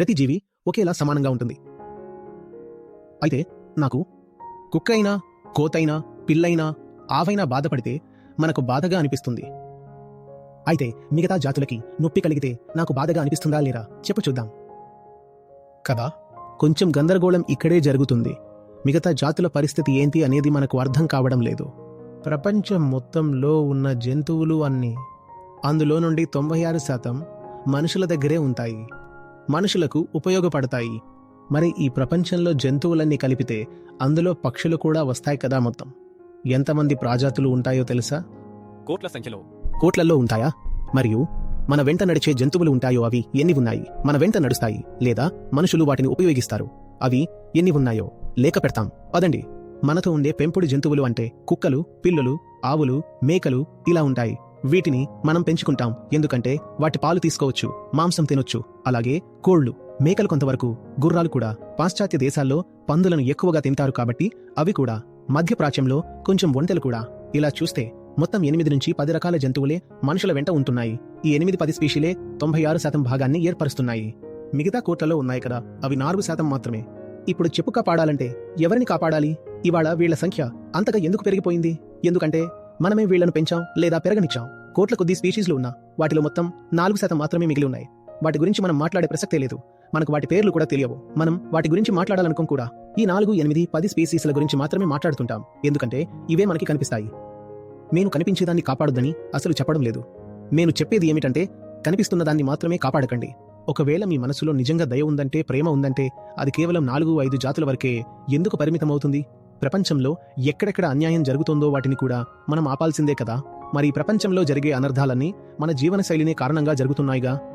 ప్రతి జీవి ఒకేలా సమానంగా ఉంటుంది. అయితే నాకు కుక్క అయినా కోతైనా పిల్లైనా ఆవైనా బాధపడితే మనకు బాధగా అనిపిస్తుంది. అయితే మిగతా జాతులకి నొప్పి కలిగితే నాకు బాధగా అనిపిస్తుందా లేరా చెప్పు చూద్దాం. కదా కొంచెం గందరగోళం ఇక్కడే జరుగుతుంది. మిగతా జాతుల పరిస్థితి ఏంటి అనేది మనకు అర్థం కావడం లేదు. ప్రపంచం మొత్తంలో ఉన్న జంతువులు అన్నీ అందులో నుండి తొంభై ఆరు శాతం మనుషుల దగ్గరే ఉంటాయి. మనుషులకు ఉపయోగపడతాయి. మరి ఈ ప్రపంచంలో జంతువులన్నీ కలిపితే అందులో పక్షులు కూడా వస్తాయి కదా మొత్తం. ఎంతమంది ప్రాజాతులు ఉంటాయో తెలుసా? కోట్ల సంఖ్యలో. కోట్లల్లో ఉంటాయా? మరియు మన వెంట నడిచే జంతువులు ఉంటాయో అవి ఎన్ని ఉన్నాయి? మన వెంట నడుస్తాయి లేదా మనుషులు వాటిని ఉపయోగిస్తారు? అవి ఎన్ని ఉన్నాయో లేక పెడతాం. పదండి. మనతో ఉండే పెంపుడు జంతువులు అంటే కుక్కలు పిల్లులు ఆవులు మేకలు ఇలా ఉంటాయి. వీటిని మనం పెంచుకుంటాం. ఎందుకంటే వాటి పాలు తీసుకోవచ్చు మాంసం తినొచ్చు అలాగే కోళ్ళు మేకలు కొంతవరకు గుర్రాలు కూడా పాశ్చాత్య దేశాల్లో పందులను ఎక్కువగా తింటారు కాబట్టి అవి కూడా మధ్యప్రాచ్యంలో కొంచెం ఒంటెలు కూడా. ఇలా చూస్తే మొత్తం ఎనిమిది నుంచి పది రకాల జంతువులే మనుషుల వెంట ఉంటున్నాయి. ఈ ఎనిమిది పది స్పీషీలే తొంభై ఆరు శాతం భాగాన్ని ఏర్పరుస్తున్నాయి. మిగతా కోట్లలో ఉన్నాయి కదా అవి నాలుగు శాతం మాత్రమే. ఇప్పుడు చెప్పు కాపాడాలంటే ఎవరిని కాపాడాలి? ఇవాళ వీళ్ళ సంఖ్య అంతగా ఎందుకు పెరిగిపోయింది? ఎందుకంటే మనమే వీళ్ళను పెంచాం లేదా పెరగనిచ్చాం. కోట్ల కొద్ది స్పీషీస్లు ఉన్నా వాటిలో మొత్తం నాలుగు శాతం మాత్రమే మిగిలి ఉన్నాయి. వాటి గురించి మనం మాట్లాడే ప్రసక్తే లేదు. మనకు వాటి పేర్లు కూడా తెలియవు. మనం వాటి గురించి మాట్లాడాలనుకోం కూడా. ఈ నాలుగు ఎనిమిది పది స్పీసీస్ల గురించి మాత్రమే మాట్లాడుతుంటాం. ఎందుకంటే ఇవే మనకి కనిపిస్తాయి. నేను కనిపించేదాన్ని కాపాడొద్దని అసలు చెప్పడం లేదు. నేను చెప్పేది ఏమిటంటే కనిపిస్తున్న దాన్ని మాత్రమే కాపాడకండి. ఒకవేళ మీ మనసులో నిజంగా దయ ఉందంటే ప్రేమ ఉందంటే అది కేవలం నాలుగు ఐదు జాతుల వరకే ఎందుకు పరిమితమవుతుంది? ప్రపంచంలో ఎక్కడెక్కడ అన్యాయం జరుగుతుందో వాటిని కూడా మనం ఆపాల్సిందే కదా. మరి ప్రపంచంలో జరిగే అనర్థాలన్నీ మన జీవనశైలినే కారణంగా జరుగుతున్నాయిగా?